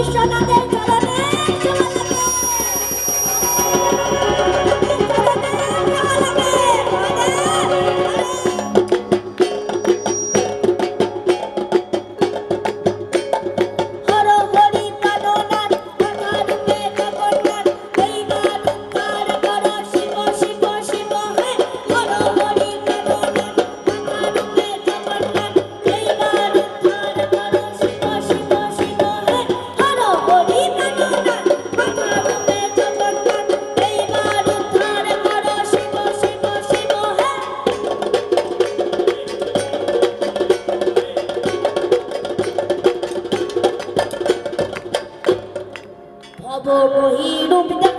বিশ্বনাথের ভব মহিরূপ